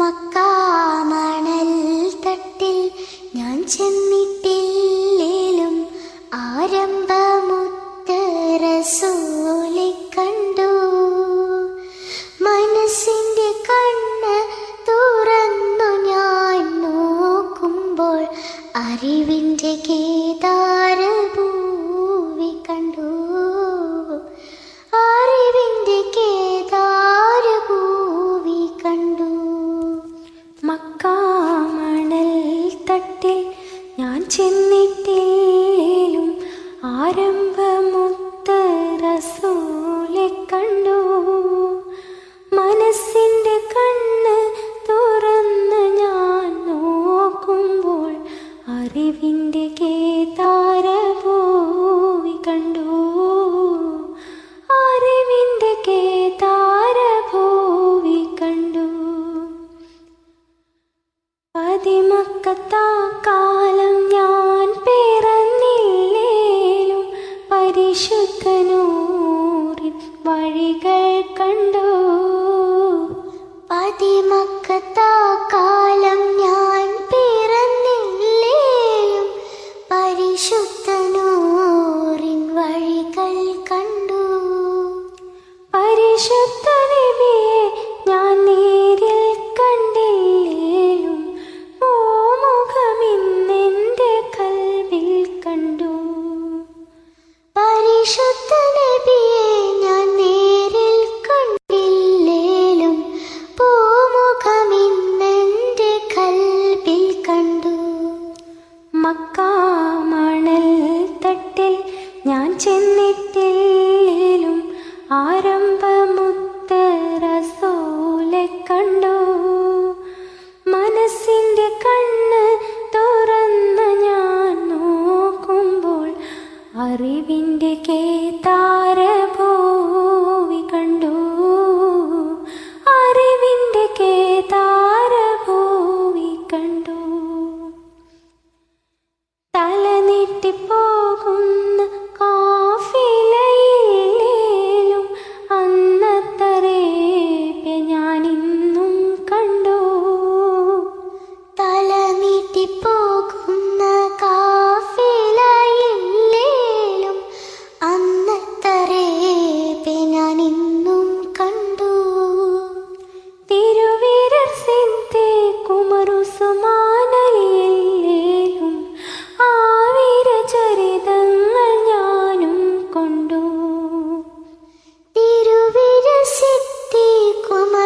മക്കാമണൽ തട്ടിൽ ഞാൻ ചെന്നിട്ടില്ലേലും ആരംഭമുത്തരസൂലെ കണ്ടു. മനസ്സിന്റെ കണ്ണ് തുറന്നു ഞാൻ നോക്കുമ്പോൾ അറിവിന്റെ കേദാരപോ മക്കത്താ കാലം ചെന്നിട്ടേലും ആര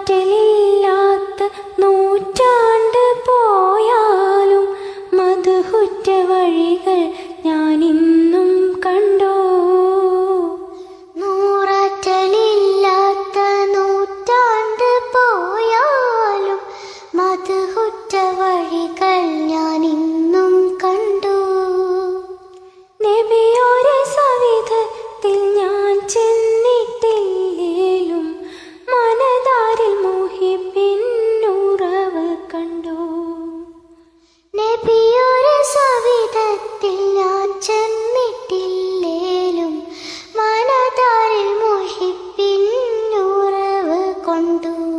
നാട്ടിലെ 温度。